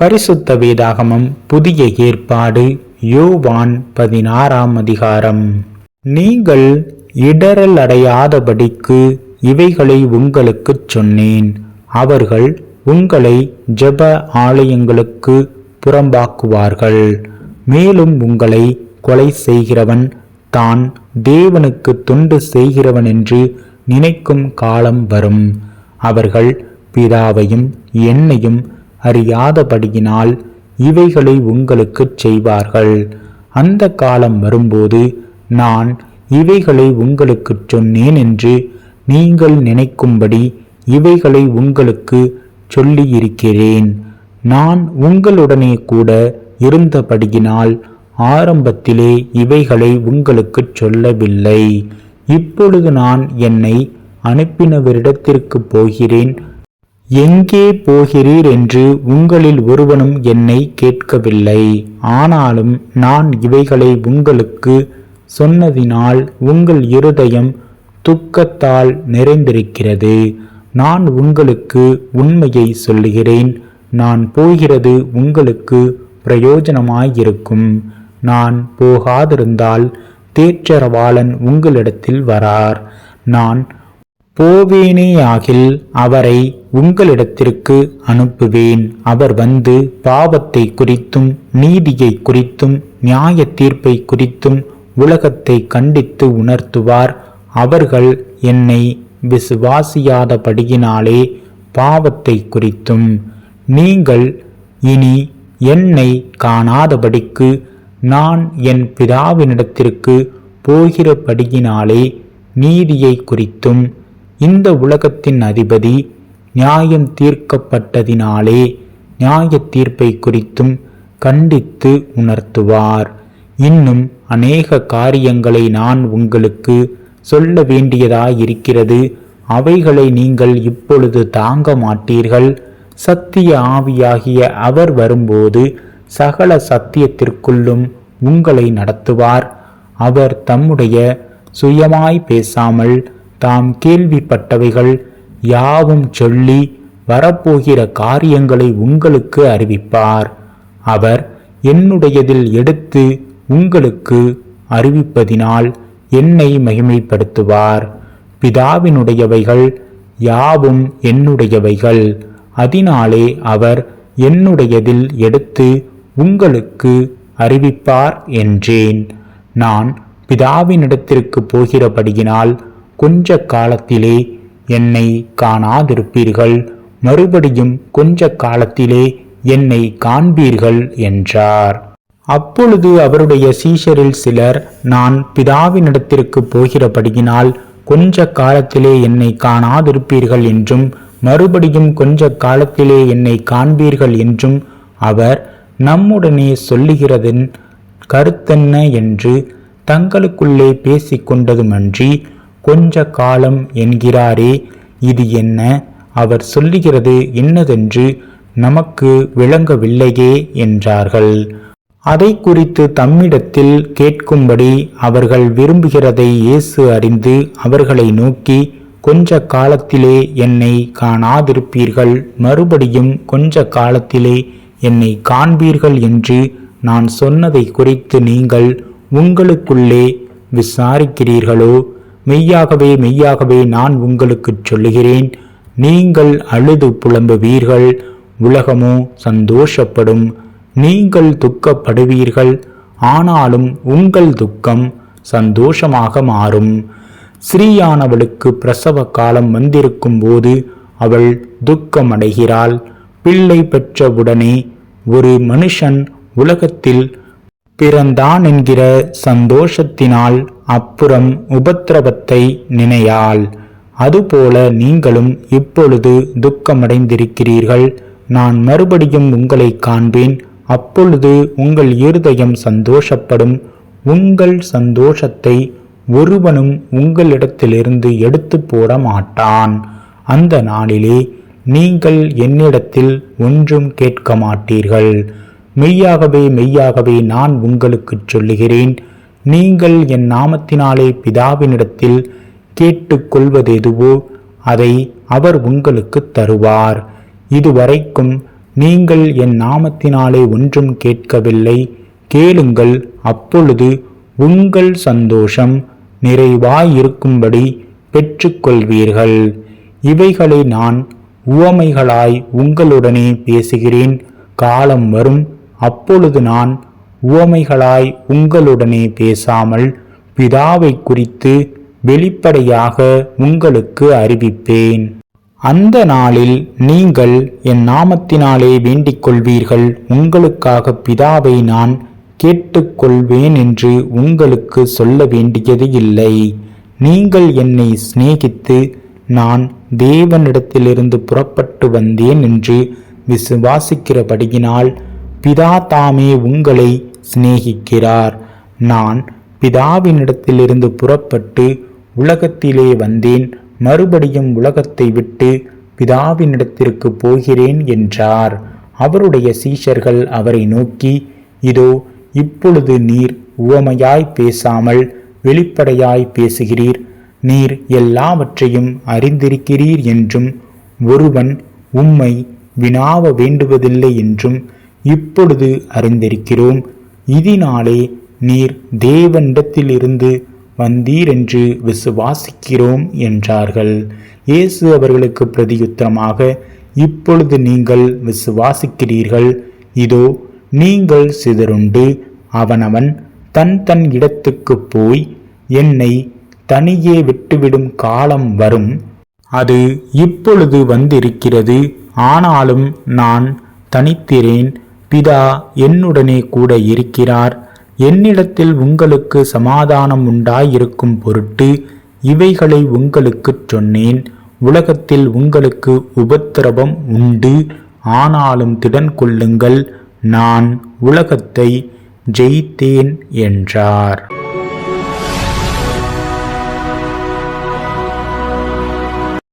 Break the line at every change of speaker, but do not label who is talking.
பரிசுத்த வேதாகமம் புதிய ஏற்பாடு யோவான் பதினாறாம் அதிகாரம். நீங்கள் இடரல் அடையாதபடிக்கு இவைகளை உங்களுக்குச் சொன்னேன். அவர்கள் உங்களை ஜெப ஆலயங்களுக்கு புறம்பாக்குவார்கள். மேலும் உங்களை கொலை செய்கிறவன் தான் தேவனுக்கு தொண்டு செய்கிறவன் என்று நினைக்கும் காலம் வரும். அவர்கள் பிதாவையும் என்னையும் அறியாதபடியினால் இவைகளை உங்களுக்குச் செய்வார்கள். அந்த காலம் வரும்போது நான் இவைகளை உங்களுக்குச் சொன்னேன் என்று நீங்கள் நினைக்கும்படி இவைகளை உங்களுக்கு சொல்லியிருக்கிறேன். நான் உங்களுடனே கூட இருந்தபடியினால் ஆரம்பத்திலே இவைகளை உங்களுக்குச் சொல்லவில்லை. இப்பொழுது நான் என்னை அனுப்பினவரிடத்திற்கு போகிறேன். எங்கே போகிறீர் என்று உங்களில் ஒருவனும் என்னை கேட்கவில்லை. ஆனாலும் நான் இவைகளை உங்களுக்கு சொன்னதினால் உங்கள் இருதயம் துக்கத்தால் நிறைந்திருக்கிறது. நான் உங்களுக்கு உண்மையை சொல்லுகிறேன். நான் போகிறது உங்களுக்கு பிரயோஜனமாயிருக்கும். நான் போகாதிருந்தால் தேற்றரவாளன் உங்களிடத்தில் வரார். நான் போவேனேயாகில் அவரை உங்களிடத்திற்கு அனுப்புவேன். அவர் வந்து பாவத்தை குறித்தும் நீதியை குறித்தும் நியாய தீர்ப்பை குறித்தும் உலகத்தை கண்டித்து உணர்த்துவார். அவர்கள் என்னை விசுவாசியாதபடியினாலே பாவத்தை குறித்தும். நீங்கள் இனி என்னை காணாதபடிக்கு நான் என் பிதாவினிடத்திற்கு போகிறபடியினாலே நீதியை குறித்தும் இந்த உலகத்தின் அதிபதி நியாயம் தீர்க்கப்பட்டதினாலே நியாய தீர்ப்பை குறித்தும் கண்டித்து உணர்த்துவார். இன்னும் அநேக காரியங்களை நான் உங்களுக்கு சொல்ல வேண்டியதாயிருக்கிறது. அவைகளை நீங்கள் இப்பொழுது தாங்க மாட்டீர்கள். சத்திய ஆவியாகிய அவர் வரும்போது சகல சத்தியத்திற்குள்ளும் உங்களை நடத்துவார். அவர் தம்முடைய சுயமாய் பேசாமல் தாம் கேள்விப்பட்டவைகள் யாவும் சொல்லி வரப்போகிற காரியங்களை உங்களுக்கு அறிவிப்பார். அவர் என்னுடையதில் எடுத்து உங்களுக்கு அறிவிப்பதினால் என்னை மகிமைப்படுத்துவார். பிதாவினுடையவைகள் யாவும் என்னுடையவைகள். அதனாலே அவர் என்னுடையதில் எடுத்து உங்களுக்கு அறிவிப்பார் என்றேன். நான் பிதாவினிடத்திற்கு போகிறபடியினால் கொஞ்ச காலத்திலே என்னை காணாதிருப்பீர்கள். மறுபடியும் கொஞ்ச காலத்திலே என்னை காண்பீர்கள் என்றார். அப்பொழுது அவருடைய சீஷரில் சிலர் நான் பிதாவினிடத்திற்கு போகிறபடியினால் கொஞ்ச காலத்திலே என்னை காணாதிருப்பீர்கள் என்றும் மறுபடியும் கொஞ்ச காலத்திலே என்னை காண்பீர்கள் என்றும் அவர் நம்முடனே சொல்லுகிறதன் கருத்தென்ன? என்று தங்களுக்குள்ளே பேசிக்கொண்டதுமன்றி கொஞ்ச காலம் என்கிறாரே இது என்ன? அவர் சொல்லுகிறது என்னதென்று நமக்கு விளங்கவில்லையே என்றார்கள். அதை குறித்து தம்மிடத்தில் கேட்கும்படி அவர்கள் விரும்புகிறதை இயேசு அறிந்து அவர்களை நோக்கி கொஞ்ச காலத்திலே என்னை காணாதிருப்பீர்கள் மறுபடியும் கொஞ்ச காலத்திலே என்னை காண்பீர்கள் என்று நான் சொன்னதை குறித்து நீங்கள் உங்களுக்குள்ளே விசாரிக்கிறீர்களோ? மெய்யாகவே மெய்யாகவே நான் உங்களுக்குச் சொல்லுகிறேன். நீங்கள் அழுது புலம்புவீர்கள் உலகமோ சந்தோஷப்படும். நீங்கள் துக்கப்படுவீர்கள் ஆனாலும் உங்கள் துக்கம் சந்தோஷமாக மாறும். ஸ்ரீயானவளுக்கு பிரசவ காலம் வந்திருக்கும் போது அவள் துக்கமடைகிறாள். பிள்ளை பெற்றவுடனே ஒரு மனுஷன் உலகத்தில் பிறந்தான் என்கிற சந்தோஷத்தினால் அப்புறம் உபத்திரவத்தை நினையாள். அதுபோல நீங்களும் இப்பொழுது துக்கமடைந்திருக்கிறீர்கள். நான் மறுபடியும் உங்களை காண்பேன். அப்பொழுது உங்கள் இருதயம் சந்தோஷப்படும். உங்கள் சந்தோஷத்தை ஒருவனும் உங்களிடத்திலிருந்து எடுத்து போட மாட்டான் அந்த நாளிலே நீங்கள் என்னிடத்தில் ஒன்றும் கேட்க மாட்டீர்கள் மெய்யாகவே மெய்யாகவே நான் உங்களுக்குச் சொல்லுகிறேன். நீங்கள் என் நாமத்தினாலே பிதாவினிடத்தில் கேட்டுக்கொள்வதெதுவோ அதை அவர் உங்களுக்கு தருவார். இதுவரைக்கும் நீங்கள் என் நாமத்தினாலே ஒன்றும் கேட்கவில்லை. கேளுங்கள் அப்பொழுது உங்கள் சந்தோஷம் நிறைவாயிருக்கும்படி பெற்றுக்கொள்வீர்கள். இவைகளை நான் உவமைகளாய் உங்களுடனே பேசுகிறேன். காலம் வரும் அப்பொழுது நான் உவமைகளாய் உங்களுடனே பேசாமல் பிதாவை குறித்து வெளிப்படையாக உங்களுக்கு அறிவிப்பேன். அந்த நாளில் நீங்கள் என் நாமத்தினாலே வேண்டிக் கொள்வீர்கள். உங்களுக்காக பிதாவை நான் கேட்டுக்கொள்வேன் என்று உங்களுக்கு சொல்ல வேண்டியது இல்லை. நீங்கள் என்னை சிநேகித்து நான் தேவனிடத்திலிருந்து புறப்பட்டு வந்தேன் என்று விசுவாசிக்கிறபடியினால் பிதா தாமே உங்களை சிநேகிக்கிறார். நான் பிதாவினிடத்திலிருந்து புறப்பட்டு உலகத்திலே வந்தேன். மறுபடியும் உலகத்தை விட்டு பிதாவினிடத்திற்கு போகிறேன் என்றார். அவருடைய சீஷர்கள் அவரை நோக்கி இதோ இப்பொழுது நீர் உவமையாய் பேசாமல் வெளிப்படையாய் பேசுகிறீர். நீர் எல்லாவற்றையும் அறிந்திருக்கிறீர் என்றும் ஒருவன் உம்மை வினாவ வேண்டுவதில்லை என்றும் இப்பொழுது அறிந்திருக்கிறோம். இதனாலே நீர் தேவனிடத்திலிருந்து வந்தீரென்று விசுவாசிக்கிறோம் என்றார்கள். இயேசு அவர்களுக்கு பிரதியுத்தரமாக இப்பொழுது நீங்கள் விசுவாசிக்கிறீர்கள். இதோ நீங்கள் சிதறுண்டு அவனவன் தன் தன் இடத்துக்கு போய் என்னை தனியே விட்டுவிடும் காலம் வரும். அது இப்பொழுது வந்திருக்கிறது. ஆனாலும் நான் தனித்திரேன் பிதா என்னுடனே கூட இருக்கிறார். என்னிடத்தில் உங்களுக்கு சமாதானம் உண்டாயிருக்கும் பொருட்டு இவைகளை உங்களுக்குச் சொன்னேன். உலகத்தில் உங்களுக்கு உபத்திரவம் உண்டு. ஆனாலும் திடன் கொள்ளுங்கள். நான் உலகத்தை ஜெயித்தேன் என்றார்.